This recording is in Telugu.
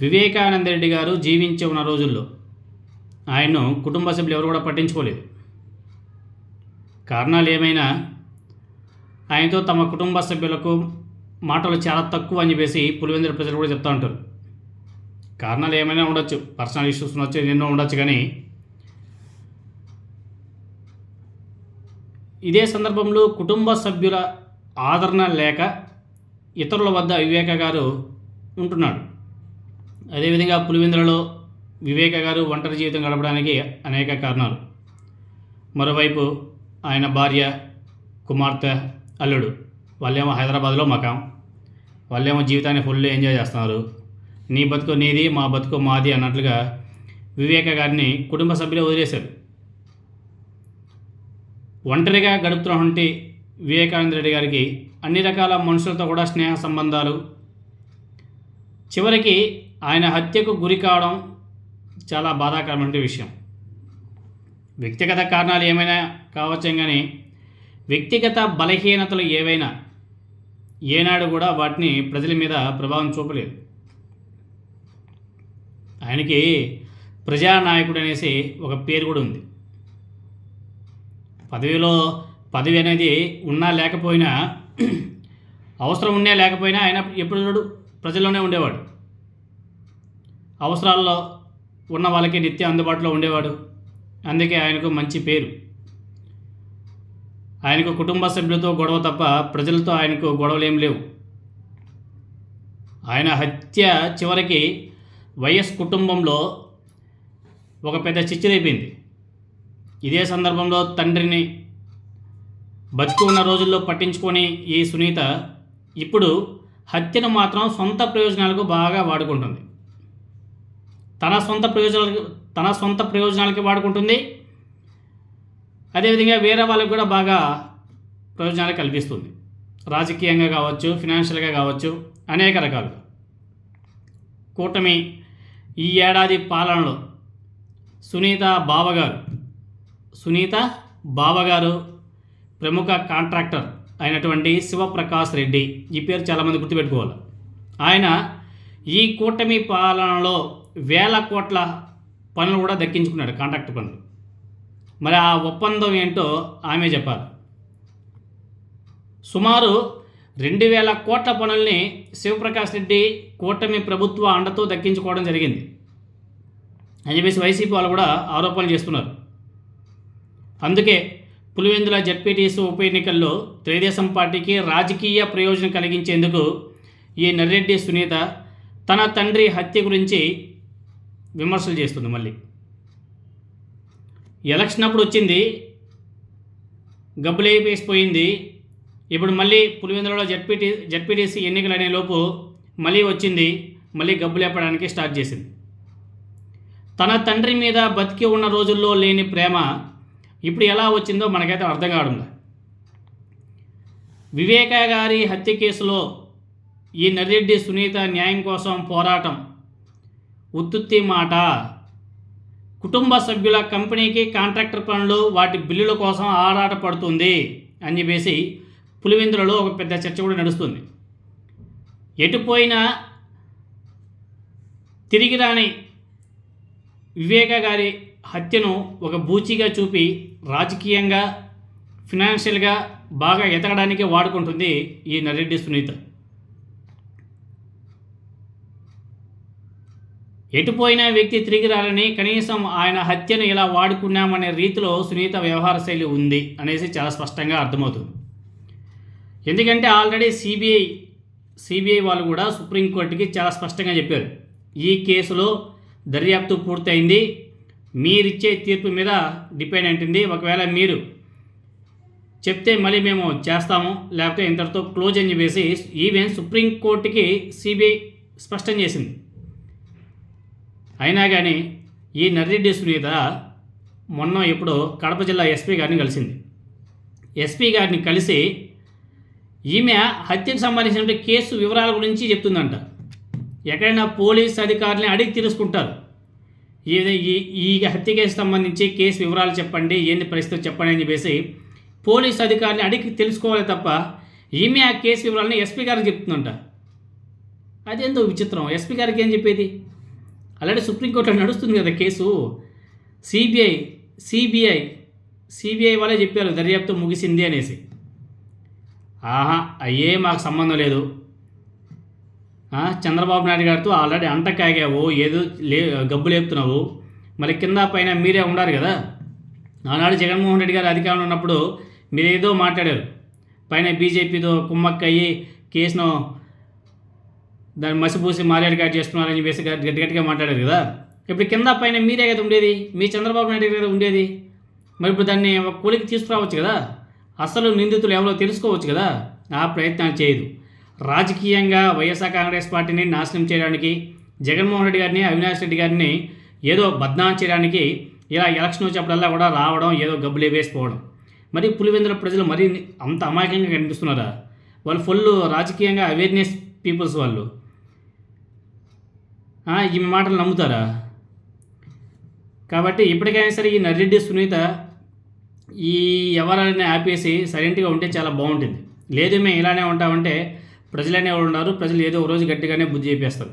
వివేకానంద రెడ్డి గారు జీవించి ఉన్న రోజుల్లో ఆయన్ను కుటుంబ సభ్యులు ఎవరు కూడా పట్టించుకోలేదు. కారణాలు ఏమైనా? ఆయనతో తమ కుటుంబ సభ్యులకు మాటలు చాలా తక్కువ అని చెప్పేసి పులివెందుల ప్రజలు కూడా చెప్తూ ఉంటారు. కారణాలు ఏమైనా ఉండొచ్చు. పర్సనల్ ఇష్యూస్ ఉండొచ్చు ఎన్నో ఉండొచ్చు కానీ ఇదే సందర్భంలో కుటుంబ సభ్యుల ఆదరణ లేక ఇతరుల వద్ద వివేక గారు ఉంటున్నాడు. అదేవిధంగా పులివెందులలో వివేక గారు ఒంటరి జీవితం గడపడానికి అనేక కారణాలు. మరోవైపు ఆయన భార్య కుమార్తె అల్లుడు. వాళ్ళేమో హైదరాబాద్లో మకాం. వాళ్ళేమో జీవితాన్ని ఫుల్ ఎంజాయ్ చేస్తున్నారు. నీ బతుకు నీది మా బతుకు మాది అన్నట్లుగా వివేక గారిని కుటుంబ సభ్యులే వదిలేశారు. ఒంటరిగా గడుపుతున్నటువంటి వివేకానంద రెడ్డి గారికి అన్ని రకాల మనుషులతో కూడా స్నేహ సంబంధాలు చివరికి ఆయన హత్యకు గురి కావడం చాలా బాధాకరమైన విషయం. వ్యక్తిగత కారణాలు ఏమైనా కావచ్చు కానీ వ్యక్తిగత బలహీనతలు ఏవైనా ఏనాడు కూడా వాటిని ప్రజల మీద ప్రభావం చూపలేదు. ఆయనకి ప్రజానాయకుడు అనేసి ఒక పేరు కూడా ఉంది. పదవిలో పదవి అనేది ఉన్నా లేకపోయినా అవసరం ఉన్నా లేకపోయినా ఆయన ఎప్పుడు ప్రజల్లోనే ఉండేవాడు. అవసరాల్లో ఉన్న వాళ్ళకి నిత్యం అందుబాటులో ఉండేవాడు. అందుకే ఆయనకు మంచి పేరు. ఆయనకు కుటుంబ సభ్యులతో గొడవ తప్ప ప్రజలతో ఆయనకు గొడవలు లేవు. ఆయన హత్య చివరికి వైఎస్ కుటుంబంలో ఒక పెద్ద చిచ్చిరైపోయింది ఇదే సందర్భంలో తండ్రిని బతికి ఉన్న రోజుల్లో పట్టించుకొని ఈ సునీత ఇప్పుడు హత్యను మాత్రం సొంత ప్రయోజనాలకు బాగా వాడుకుంటుంది. తన సొంత ప్రయోజనాలకు తన సొంత ప్రయోజనాలకి వాడుకుంటుంది. అదేవిధంగా వేరే వాళ్ళకి కూడా బాగా ప్రయోజనాలు కల్పిస్తుంది. రాజకీయంగా కావచ్చు ఫినాన్షియల్గా కావచ్చు అనేక రకాలుగా. కూటమి ఈ ఏడాది పాలనలో సునీత బావగారు సునీత బావగారు ప్రముఖ కాంట్రాక్టర్ అయినటువంటి శివప్రకాష్ రెడ్డి ఈ పేరు చాలామంది గుర్తుపెట్టుకోవాలి. ఆయన ఈ కూటమి పాలనలో వేల కోట్ల పనులు కూడా దక్కించుకున్నాడు కాంట్రాక్ట్ పనులు. మరి ఆ ఒప్పందం ఏంటో ఆమె చెప్పాలి. సుమారు రెండు వేల కోట్ల పనుల్ని శివప్రకాష్ రెడ్డి కూటమి ప్రభుత్వ అండతో దక్కించుకోవడం జరిగింది. అని చెప్పేసి వైసీపీ వాళ్ళు కూడా ఆరోపణలు చేస్తున్నారు. అందుకే పులివెందుల జడ్పీటీసీ ఉప ఎన్నికల్లో తెలుగుదేశం పార్టీకి రాజకీయ ప్రయోజనం కలిగించేందుకు ఈ నర్రెడ్డి సునీత తన తండ్రి హత్య గురించి విమర్శలు చేస్తుంది మళ్ళీ. ఎలక్షన్ అప్పుడు వచ్చింది గబ్బులేపేసిపోయింది ఇప్పుడు మళ్ళీ పులివెందులలో జడ్పీటీ జడ్పీటీసీ ఎన్నికలు అనే లోపు మళ్ళీ వచ్చింది మళ్ళీ గబ్బు లేపడానికి స్టార్ట్ చేసింది. తన తండ్రి మీద బతికి ఉన్న రోజుల్లో లేని ప్రేమ ఇప్పుడు ఎలా వచ్చిందో మనకైతే అర్థం కావడం వివేక గారి హత్య కేసులో ఈ నర్రెడ్డి సునీత న్యాయం కోసం పోరాటం ఉత్తుత్తి మాట. కుటుంబ సభ్యుల కంపెనీకి కాంట్రాక్టర్ పనులు వాటి బిల్లుల కోసం ఆరాట పడుతుంది అని చెప్పేసి పులివెందులలో ఒక పెద్ద చర్చ కూడా నడుస్తుంది. ఎటుపోయినా తిరిగి రాని వివేక గారి హత్యను ఒక బూచిగా చూపి రాజకీయంగా ఫినాన్షియల్గా బాగా ఎతకడానికి వాడుకుంటుంది ఈ నరెడ్డి సునీత. ఎటుపోయిన వ్యక్తి తిరిగి రాలని కనీసం ఆయన హత్యను ఇలా వాడుకున్నామనే రీతిలో సునీత వ్యవహార శైలి ఉంది అనేసి చాలా స్పష్టంగా అర్థమవుతుంది. ఎందుకంటే ఆల్రెడీ సిబిఐ సిబిఐ వాళ్ళు కూడా సుప్రీంకోర్టుకి చాలా స్పష్టంగా చెప్పారు. ఈ కేసులో దర్యాప్తు పూర్తయింది. మీరిచ్చే తీర్పు మీద డిపెండ్ అంటుంది. ఒకవేళ మీరు చెప్తే మళ్ళీ మేము చేస్తాము. లేకపోతే ఇంతటితో క్లోజ్ అని చెప్పేసి ఈవెన్ సుప్రీంకోర్టుకి సిబిఐ స్పష్టం చేసింది. అయినా కానీ ఈ నర్రెడ్డి సునీత మొన్న ఇప్పుడు కడప జిల్లా ఎస్పీ గారిని కలిసింది. ఎస్పీ గారిని కలిసి ఈమె హత్యకు సంబంధించిన కేసు వివరాల గురించి చెప్తుందంట. ఎక్కడైనా పోలీస్ అధికారులని అడిగి తెలుసుకుంటారు. ఈ ఈ హత్య కేసు సంబంధించి కేసు వివరాలు చెప్పండి ఏంది పరిస్థితి చెప్పండి అని చెప్పేసి పోలీస్ అధికారిని అడిగి తెలుసుకోవాలి తప్ప ఈమె ఆ కేసు వివరాలని ఎస్పీ గారికి చెప్తుందంట. అదేందో విచిత్రం. ఎస్పీ గారికి ఏం చెప్పేది? ఆల్రెడీ సుప్రీంకోర్టులో నడుస్తుంది కదా కేసు. సిబిఐ సిబిఐ సిబిఐ వాళ్ళే చెప్పారు దర్యాప్తు ముగిసింది అనేసి. ఆహా అయ్యే మాకు సంబంధం లేదు. చంద్రబాబు నాయుడు గారితో ఆల్రెడీ అంట కాగావు ఏదో లే గబ్బు లేపుతున్నావు. మరి కింద పైన మీరే ఉండారు కదా. ఆనాడు జగన్మోహన్ రెడ్డి గారు అధికారంలో ఉన్నప్పుడు మీరేదో మాట్లాడారు. పైన బీజేపీతో కుమ్మక్కయ్యి కేసును దాన్ని మసిపూసి మారేడు గారు చేస్తున్నారని చెప్పేసి గట్టి గట్టి గట్టిగా మాట్లాడారు కదా. ఇప్పుడు కింద పైన మీరే కదా ఉండేది? మీ చంద్రబాబు నాయుడు కదా ఉండేది? మరి ఇప్పుడు దాన్ని ఒక కూలికి తీసుకురావచ్చు కదా? అసలు నిందితులు ఎవరో తెలుసుకోవచ్చు కదా? ఆ ప్రయత్నాలు చేయదు. రాజకీయంగా వైఎస్ఆర్ కాంగ్రెస్ పార్టీని నాశనం చేయడానికి జగన్మోహన్ రెడ్డి గారిని అవినాష్ రెడ్డి గారిని ఏదో బద్నాం చేయడానికి ఇలా ఎలక్షన్ వచ్చేప్పుడల్లా కూడా రావడం ఏదో గబ్బులే వేసిపోవడం. మరి పులివెందుల ప్రజలు మరీ అంత అమాయకంగా కనిపిస్తున్నారా? వాళ్ళు ఫుల్ రాజకీయంగా అవేర్నెస్ పీపుల్స్ వాళ్ళు. ఈమె మాటలు నమ్ముతారా? కాబట్టి ఇప్పటికైనా సరే ఈ నర్రెడ్డి సునీత ఈ ఎవరైనా ఆపేసి సైలెంట్గా ఉంటే చాలా బాగుంటుంది. లేదు మేము ఇలానే ఉంటామంటే ప్రజలనే ఉన్నారు ప్రజలు ఏదో ఒక రోజు గట్టిగానే బుద్ధి చెప్పేస్తారు.